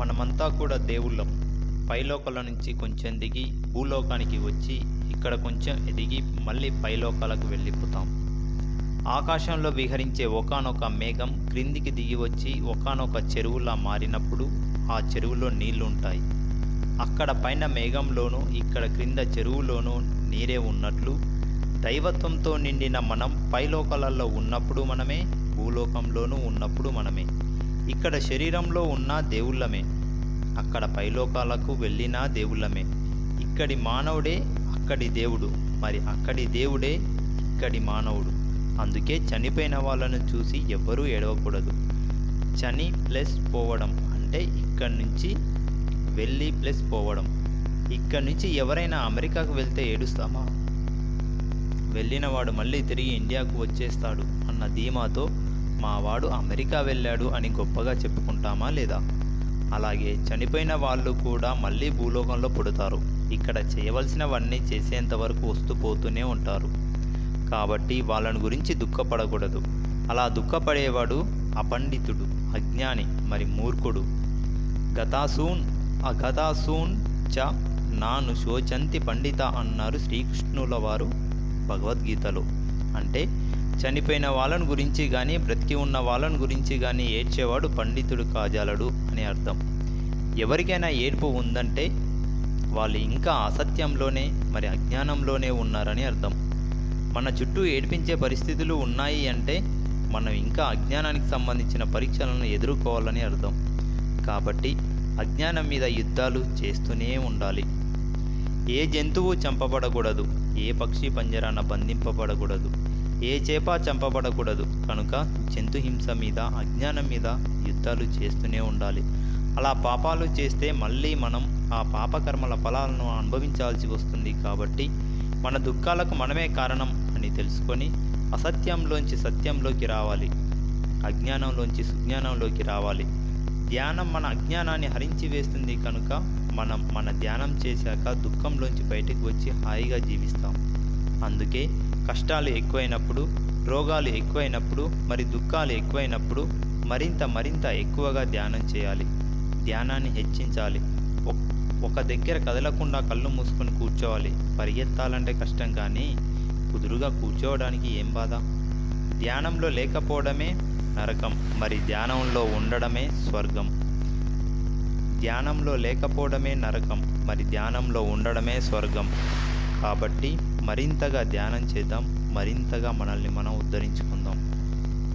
మనమంతా కూడా దేవుళ్ళం. పైలోకాల నుంచి కొంచెం దిగి భూలోకానికి వచ్చి ఇక్కడ కొంచెం ఎదిగి మళ్ళీ పైలోకాలకు వెళ్ళిపోతాం. ఆకాశంలో విహరించే ఒకానొక మేఘం క్రిందికి దిగి వచ్చి ఒకానొక చెరువులా మారినప్పుడు ఆ చెరువులో నీళ్ళుంటాయి. అక్కడ పైన మేఘంలోనూ ఇక్కడ క్రింద చెరువులోనూ నీరే ఉన్నట్లు దైవత్వంతో నిండిన మనం పైలోకాలలో ఉన్నప్పుడు మనమే భూలోకంలోనూ ఉన్నప్పుడు మనమే. ఇక్కడ శరీరంలో ఉన్న దేవుళ్ళమే. అక్కడ పైలోకాలకు వెళ్ళినా దేవుళ్ళమే. ఇక్కడి మానవుడే అక్కడి దేవుడు. మరి అక్కడి దేవుడే ఇక్కడి మానవుడు. అందుకే చనిపోయిన వాళ్ళను చూసి ఎవ్వరూ ఏడవకూడదు. చని ప్లస్ పోవడం అంటే ఇక్కడి నుంచి వెళ్ళి ప్లస్ పోవడం. ఇక్కడి నుంచి ఎవరైనా అమెరికాకు వెళ్తే ఏడుస్తామా? వెళ్ళినవాడు మళ్ళీ తిరిగి ఇండియాకు వచ్చేస్తాడు అన్న ధీమాతో మావాడు అమెరికా వెళ్ళాడు అని గొప్పగా చెప్పుకుంటామా లేదా? అలాగే చనిపోయిన వాళ్ళు కూడా మళ్ళీ భూలోకంలో పుడతారు. ఇక్కడ చేయవలసినవన్నీ చేసేంత వరకు వస్తూ పోతూనే ఉంటారు. కాబట్టి వాళ్ళని గురించి దుఃఖపడకూడదు. అలా దుఃఖపడేవాడు అపండితుడు అజ్ఞాని మరి మూర్ఖుడు. గతాసూన్ అగతాసూన్ చ నాను శోచంతి పండిత అన్నారు శ్రీకృష్ణుల వారు భగవద్గీతలో. అంటే చనిపోయిన వాళ్ళను గురించి కానీ బ్రతికి ఉన్న వాళ్ళని గురించి కానీ ఏడ్చేవాడు పండితుడు కాజాలడు అని అర్థం. ఎవరికైనా ఏడ్పు ఉందంటే వాళ్ళు ఇంకా అసత్యంలోనే మరి అజ్ఞానంలోనే ఉన్నారని అర్థం. మన చుట్టూ ఏడ్పించే పరిస్థితులు ఉన్నాయి అంటే మనం ఇంకా అజ్ఞానానికి సంబంధించిన పరీక్షలను ఎదుర్కోవాలని అర్థం. కాబట్టి అజ్ఞానం మీద యుద్ధాలు చేస్తూనే ఉండాలి. ఏ జంతువు చంపబడకూడదు ఏ పక్షి పంజరాన బంధింపబడకూడదు ఏ చేప చంపబడకూడదు. కనుక జంతు హింస మీద అజ్ఞానం మీద యుద్ధాలు చేస్తూనే ఉండాలి. అలా పాపాలు చేస్తే మళ్ళీ మనం ఆ పాపకర్మల ఫలాలను అనుభవించాల్సి వస్తుంది కాబట్టి మన దుఃఖాలకు మనమే కారణం అని తెలుసుకొని అసత్యంలోంచి సత్యంలోకి రావాలి. అజ్ఞానంలోంచి సుజ్ఞానంలోకి రావాలి. ధ్యానం మన అజ్ఞానాన్ని హరించి వేస్తుంది కనుక మనం మన ధ్యానం చేశాక దుఃఖంలోంచి బయటకు వచ్చి హాయిగా జీవిస్తాం. అందుకే కష్టాలు ఎక్కువైనప్పుడు రోగాలు ఎక్కువైనప్పుడు మరి దుఃఖాలు ఎక్కువైనప్పుడు మరింత మరింత ఎక్కువగా ధ్యానం చేయాలి. ధ్యానాన్ని హెచ్చించాలి. ఒక దగ్గర కదలకుండా కళ్ళు మూసుకొని కూర్చోవాలి. పరిగెత్తాలంటే కష్టం కానీ కుదురుగా కూర్చోవడానికి ఏం బాధ? ధ్యానంలో లేకపోవడమే నరకం మరి ధ్యానంలో ఉండడమే స్వర్గం. ధ్యానంలో లేకపోవడమే నరకం మరి ధ్యానంలో ఉండడమే స్వర్గం. కాబట్టి మరింతగా ధ్యానం చేద్దాం మరింతగా మనల్ని మనం ఉద్ధరించుకుందాం.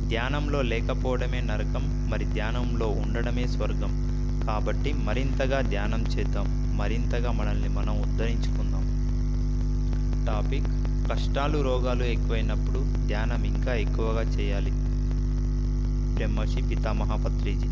ధ్యానంలో లేకపోవడమే నరకం మరి ధ్యానంలో ఉండడమే స్వర్గం. కాబట్టి మరింతగా ధ్యానం చేద్దాం మరింతగా మనల్ని మనం ఉద్ధరించుకుందాం. టాపిక్ కష్టాలు రోగాలు ఎక్కువైనప్పుడు ధ్యానం ఇంకా ఎక్కువగా చేయాలి. బ్రహ్మర్షి పితామహ పత్రిజీ